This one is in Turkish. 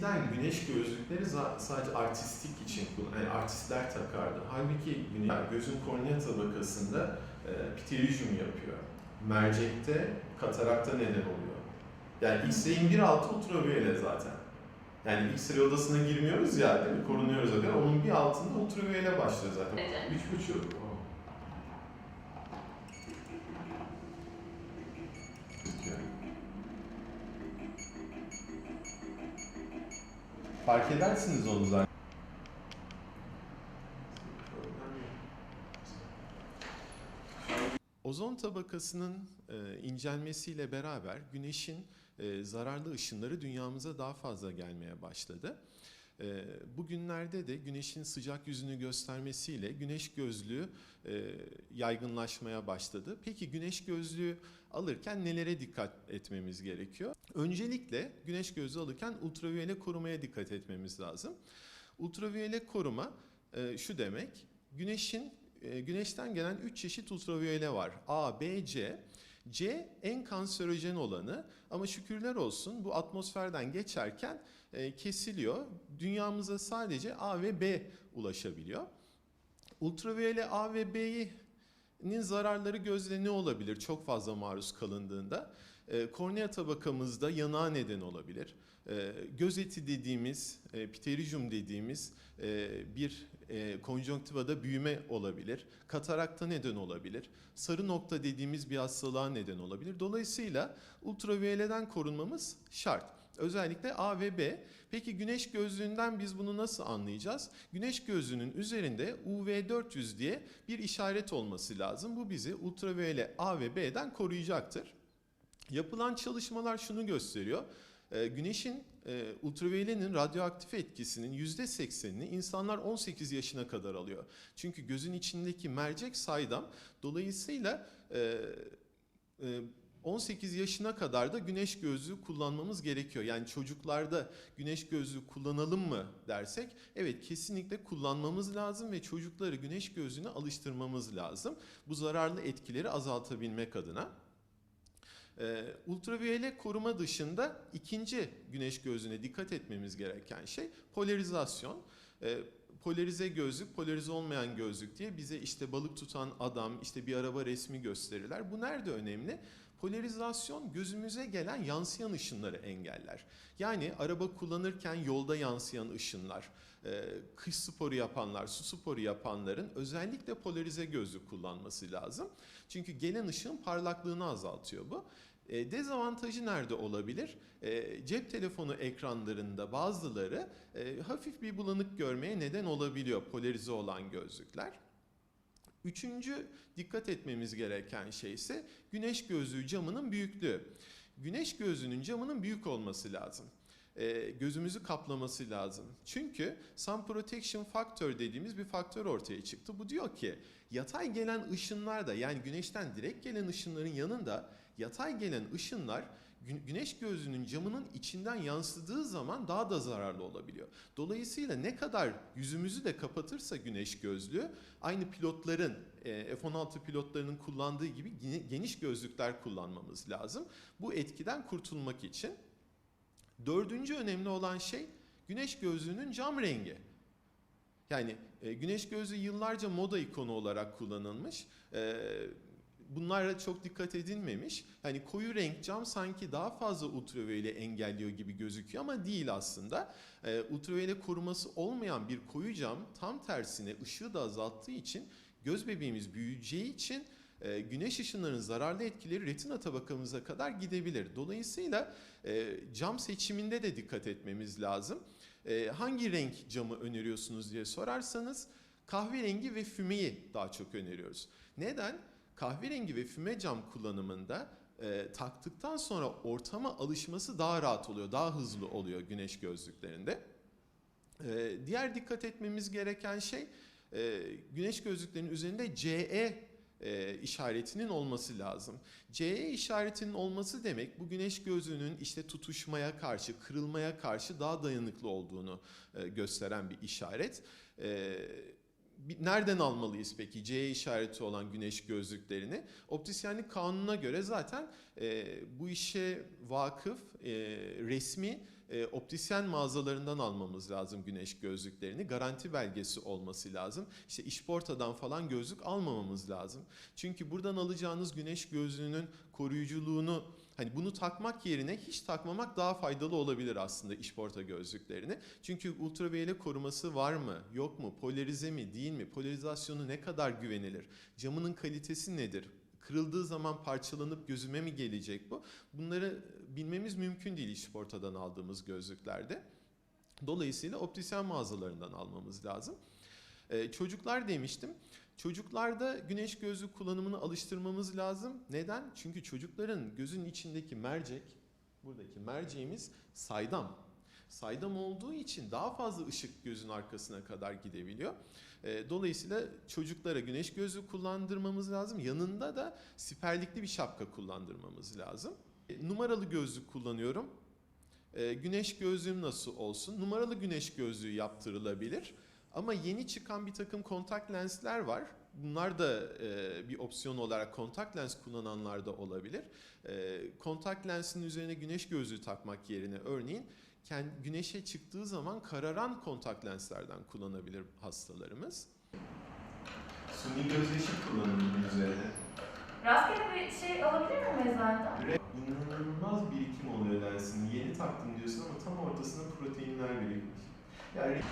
eskiden güneş gözlükleri sadece artistik için yani artistler takardı. Halbuki güneş, gözün kornea tabakasında e, pterygium yapıyor. Mercekte katarakta neden oluyor. Yani X-ray'in bir altı ultraviyole zaten. Yani X-ray odasına girmiyoruz ya, değil mi? korunuyoruz kadar. Onun bir altında ultraviyole başlıyor zaten. Evet. Üç buçuk. Fark edersiniz onu zaten. Ozon tabakasının e, incelmesiyle beraber güneşin e, zararlı ışınları dünyamıza daha fazla gelmeye başladı. E, bugünlerde de güneşin sıcak yüzünü göstermesiyle güneş gözlüğü e, yaygınlaşmaya başladı. Peki güneş gözlüğü alırken nelere dikkat etmemiz gerekiyor? Öncelikle güneş gözlüğü alırken ultraviyole korumaya dikkat etmemiz lazım. Ultraviyole koruma e, şu demek, güneşin e, güneşten gelen 3 çeşit ultraviyole var. A, B, C. C en kanserojen olanı ama şükürler olsun bu atmosferden geçerken e, kesiliyor. Dünyamıza sadece A ve B ulaşabiliyor. Ultraviyole A ve B'nin zararları gözle ne olabilir çok fazla maruz kalındığında? E, kornea tabakamızda yanağa neden olabilir. E, göz eti dediğimiz, e, pterygium dediğimiz e, bir e, konjonktivada büyüme olabilir. Katarakta neden olabilir. Sarı nokta dediğimiz bir hastalığa neden olabilir. Dolayısıyla ultraviyoleden korunmamız şart. Özellikle A ve B. Peki güneş gözlüğünden biz bunu nasıl anlayacağız? Güneş gözlüğünün üzerinde UV400 diye bir işaret olması lazım. Bu bizi ultraviyole A ve B'den koruyacaktır. Yapılan çalışmalar şunu gösteriyor. Ee, Güneşin e, ultraviyolenin radyoaktif etkisinin %80'ini insanlar 18 yaşına kadar alıyor. Çünkü gözün içindeki mercek saydam. Dolayısıyla e, e, 18 yaşına kadar da güneş gözlüğü kullanmamız gerekiyor. Yani çocuklarda güneş gözlüğü kullanalım mı dersek evet kesinlikle kullanmamız lazım ve çocukları güneş gözlüğüne alıştırmamız lazım. Bu zararlı etkileri azaltabilmek adına. Ee, ultraviyole koruma dışında ikinci güneş gözlüğüne dikkat etmemiz gereken şey polarizasyon. Ee, polarize gözlük, polarize olmayan gözlük diye bize işte balık tutan adam, işte bir araba resmi gösterirler. Bu nerede önemli? Polarizasyon gözümüze gelen yansıyan ışınları engeller. Yani araba kullanırken yolda yansıyan ışınlar, e, kış sporu yapanlar, su sporu yapanların özellikle polarize gözlük kullanması lazım. Çünkü gelen ışığın parlaklığını azaltıyor bu. E, dezavantajı nerede olabilir? E, cep telefonu ekranlarında bazıları e, hafif bir bulanık görmeye neden olabiliyor polarize olan gözlükler. Üçüncü dikkat etmemiz gereken şey ise güneş gözlüğü camının büyüklüğü. Güneş gözlüğünün camının büyük olması lazım. E, gözümüzü kaplaması lazım. Çünkü Sun Protection Factor dediğimiz bir faktör ortaya çıktı. Bu diyor ki yatay gelen ışınlar da yani güneşten direkt gelen ışınların yanında yatay gelen ışınlar gü- güneş gözlüğünün camının içinden yansıdığı zaman daha da zararlı olabiliyor. Dolayısıyla ne kadar yüzümüzü de kapatırsa güneş gözlüğü aynı pilotların e, F-16 pilotlarının kullandığı gibi geniş gözlükler kullanmamız lazım. Bu etkiden kurtulmak için. Dördüncü önemli olan şey güneş gözlüğünün cam rengi. Yani e, güneş gözlüğü yıllarca moda ikonu olarak kullanılmış. E, bunlara çok dikkat edilmemiş. Hani koyu renk cam sanki daha fazla ultraviyole engelliyor gibi gözüküyor ama değil aslında. E, ultraviyole koruması olmayan bir koyu cam tam tersine ışığı da azalttığı için göz bebeğimiz büyüyeceği için e, güneş ışınlarının zararlı etkileri retina tabakamıza kadar gidebilir. Dolayısıyla e, cam seçiminde de dikkat etmemiz lazım. E, hangi renk camı öneriyorsunuz diye sorarsanız kahverengi ve fümeyi daha çok öneriyoruz. Neden? Kahverengi ve füme cam kullanımında e, taktıktan sonra ortama alışması daha rahat oluyor, daha hızlı oluyor güneş gözlüklerinde. E, diğer dikkat etmemiz gereken şey e, güneş gözlüklerinin üzerinde CE e, işaretinin olması lazım. CE işaretinin olması demek bu güneş gözlüğünün işte tutuşmaya karşı, kırılmaya karşı daha dayanıklı olduğunu e, gösteren bir işaret. E, Nereden almalıyız peki CE işareti olan güneş gözlüklerini? Optisyenlik kanununa göre zaten e, bu işe vakıf e, resmi e, optisyen mağazalarından almamız lazım güneş gözlüklerini. Garanti belgesi olması lazım. İşte işportadan falan gözlük almamamız lazım. Çünkü buradan alacağınız güneş gözlüğünün koruyuculuğunu hani bunu takmak yerine hiç takmamak daha faydalı olabilir aslında işporta gözlüklerini. Çünkü ultraviyole koruması var mı, yok mu, polarize mi, değil mi, polarizasyonu ne kadar güvenilir, camının kalitesi nedir, kırıldığı zaman parçalanıp gözüme mi gelecek bu? Bunları bilmemiz mümkün değil işportadan aldığımız gözlüklerde. Dolayısıyla optisyen mağazalarından almamız lazım. Ee, çocuklar demiştim. Çocuklarda güneş gözlük kullanımını alıştırmamız lazım. Neden? Çünkü çocukların gözün içindeki mercek, buradaki merceğimiz saydam. Saydam olduğu için daha fazla ışık gözün arkasına kadar gidebiliyor. Dolayısıyla çocuklara güneş gözlüğü kullandırmamız lazım. Yanında da siperlikli bir şapka kullandırmamız lazım. Numaralı gözlük kullanıyorum. Güneş gözlüğüm nasıl olsun? Numaralı güneş gözlüğü yaptırılabilir. Ama yeni çıkan bir takım kontak lensler var. Bunlar da e, bir opsiyon olarak kontak lens kullananlar da olabilir. E, kontak lensin üzerine güneş gözlüğü takmak yerine örneğin kend- güneşe çıktığı zaman kararan kontak lenslerden kullanabilir hastalarımız. Suni gözyaşı kullanımı üzerine Rastgele bir şey alabilir miyim eczaneden? İnanılmaz birikim oluyor lensin. Yeni taktım diyorsun ama tam ortasında proteinler birikmiş. Yani